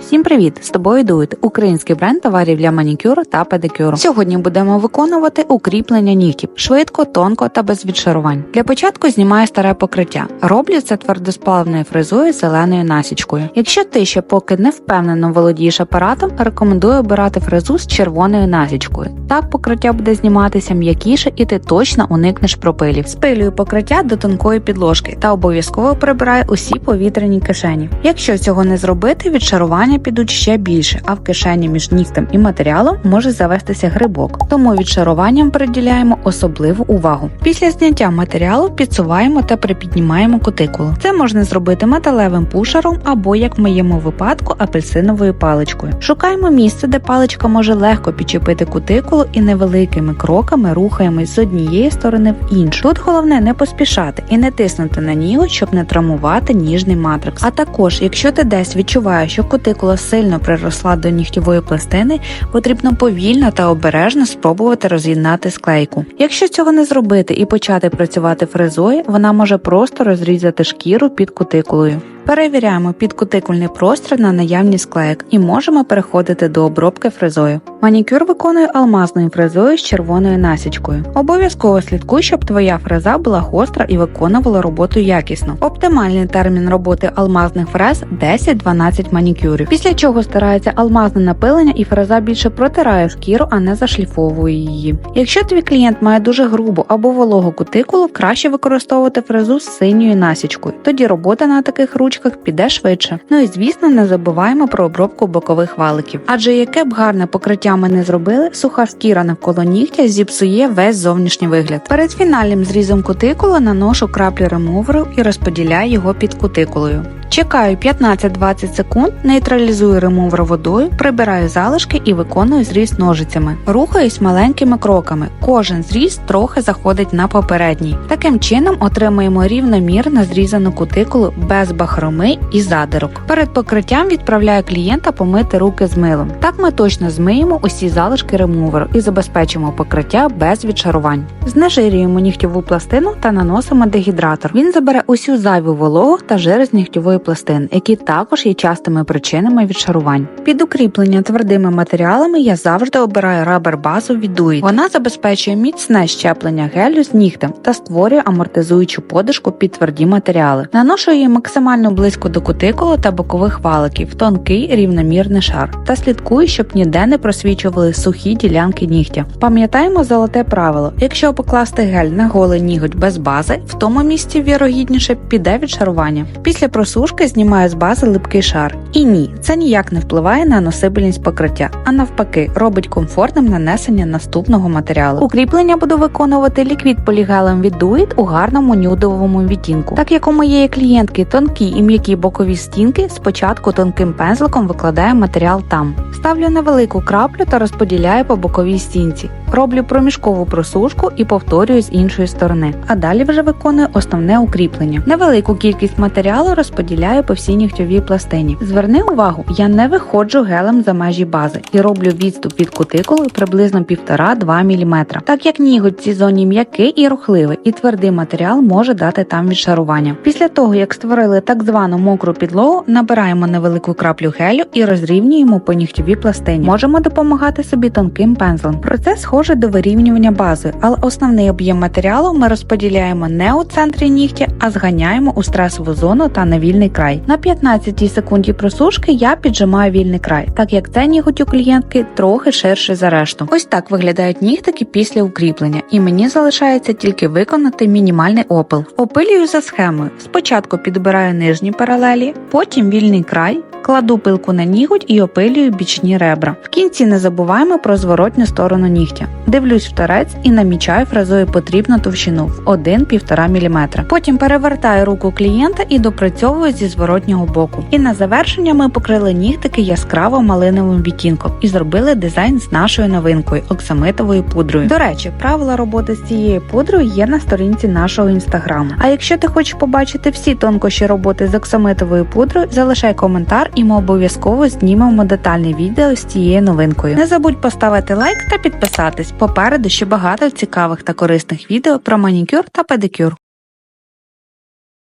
Всім привіт! З тобою дует український бренд товарів для манікюру та педикюру. Сьогодні будемо виконувати укріплення нігтів швидко, тонко та без відшарувань. Для початку знімаю старе покриття. Роблю це твердосплавною фрезою з зеленою насічкою. Якщо ти ще поки не впевнено володієш апаратом, рекомендую обирати фрезу з червоною насічкою. Так покриття буде зніматися м'якіше і ти точно уникнеш пропилів. Спилюю покриття до тонкої підложки та обов'язково прибираю усі повітряні кишені. Якщо цього не зробити, відшарування підуть ще більше, а в кишені між нігтем і матеріалом може завестися грибок. Тому відшаруванням приділяємо особливу увагу. Після зняття матеріалу підсуваємо та припіднімаємо кутикулу. Це можна зробити металевим пушером або, як в моєму випадку, апельсиновою паличкою. Шукаємо місце, де паличка може легко підчепити кутикулу і невеликими кроками рухаємось з однієї сторони в іншу. Тут головне не поспішати і не тиснути на ніготь, щоб не травмувати ніжний матрикс. А також, якщо ти десь відчуваєш, що кутикула сильно приросла до нігтєвої пластини, потрібно повільно та обережно спробувати роз'єднати склейку. Якщо цього не зробити і почати працювати фрезою, вона може просто розрізати шкіру під кутикулою. Перевіряємо підкутикульний простір на наявність склеєк і можемо переходити до обробки фрезою. Манікюр виконую алмазною фрезою з червоною насічкою. Обов'язково слідкуй, щоб твоя фреза була гостра і виконувала роботу якісно. Оптимальний термін роботи алмазних фрез 10-12 манікюрів. Після чого старається алмазне напилення і фреза більше протирає шкіру, а не зашліфовує її. Якщо твій клієнт має дуже грубу або вологу кутикулу, краще використовувати фрезу з синьою насічкою. Тоді робота на таких ручках піде швидше. Ну і звісно, не забуваємо про обробку бокових валиків. Адже яке б гарне покриття ми не зробили, суха шкіра навколо нігтя зіпсує весь зовнішній вигляд. Перед фінальним зрізом кутикули наношу краплі ремуверу і розподіляю його під кутикулою. Чекаю 15-20 секунд, нейтралізую ремувер водою, прибираю залишки і виконую зріз ножицями. Рухаюсь маленькими кроками. Кожен зріз трохи заходить на попередній. Таким чином отримуємо рівномірно зрізану кутикулу без бахроми і задирок. Перед покриттям відправляю клієнта помити руки з милом. Так ми точно змиємо усі залишки ремуверу і забезпечимо покриття без відшарувань. Знежирюємо нігтєву пластину та наносимо дегідратор. Він забере усю зайву вологу та жир з нігтєвої пластин, які також є частими причинами відшарувань. Під укріплення твердими матеріалами я завжди обираю рабер базу від Duit. Вона забезпечує міцне щеплення гелю з нігтем та створює амортизуючу подушку під тверді матеріали. Наношу її максимально близько до кутикули та бокових валиків, тонкий рівномірний шар та слідкую, щоб ніде не просвічували сухі ділянки нігтя. Пам'ятаємо золоте правило: якщо покласти гель на голий ніготь без бази, в тому місці вірогідніше піде відшарування. Після просушки знімаю з бази липкий шар. І ні, це ніяк не впливає на носибельність покриття, а навпаки, робить комфортним нанесення наступного матеріалу. Укріплення буду виконувати ліквід полігелем від Duit у гарному нюдовому відтінку. Так як у моєї клієнтки тонкі і м'які бокові стінки, спочатку тонким пензликом викладаю матеріал там. Ставлю невелику краплю та розподіляю по боковій стінці. Роблю проміжкову просушку і повторюю з іншої сторони. А далі вже виконую основне укріплення. Невелику кількість матеріалу розподіляю по всій нігтьовій пластині. Зверни увагу, я не виходжу гелем за межі бази і роблю відступ від кутикули приблизно 1,5-2 мм. Так як ніготь в цій зоні м'який і рухливий, і твердий матеріал може дати там відшарування. Після того, як створили так звану мокру підлогу, набираємо невелику краплю гелю і розрівнюємо по нігтьовій пластині. Можемо допомагати собі тонким пензлем. Процес схоже до вирівнювання бази, але основний об'єм матеріалу ми розподіляємо не у центрі нігтя, а зганяємо у стресову зону та на вільний край. На 15 секунді просушки я піджимаю вільний край, так як це ніготь у клієнтки трохи ширший за решту. Ось так виглядають нігтики після укріплення, і мені залишається тільки виконати мінімальний опил. Опилюю за схемою. Спочатку підбираю нижні паралелі, потім вільний край. Кладу пилку на ніготь і опилюю бічні ребра. В кінці не забуваємо про зворотню сторону нігтя. Дивлюсь в торець і намічаю фрезою потрібну товщину в 1-1,5 мм. Потім перевертаю руку клієнта і допрацьовую зі зворотнього боку. І на завершення ми покрили нігтики яскраво малиновим відтінком і зробили дизайн з нашою новинкою оксамитовою пудрою. До речі, правила роботи з цією пудрою є на сторінці нашого інстаграму. А якщо ти хочеш побачити всі тонкощі роботи з оксамитовою пудрою, залишай коментар і ми обов'язково знімемо детальне відео з цією новинкою. Не забудь поставити лайк та підписатись. Попереду ще багато цікавих та корисних відео про манікюр та педикюр.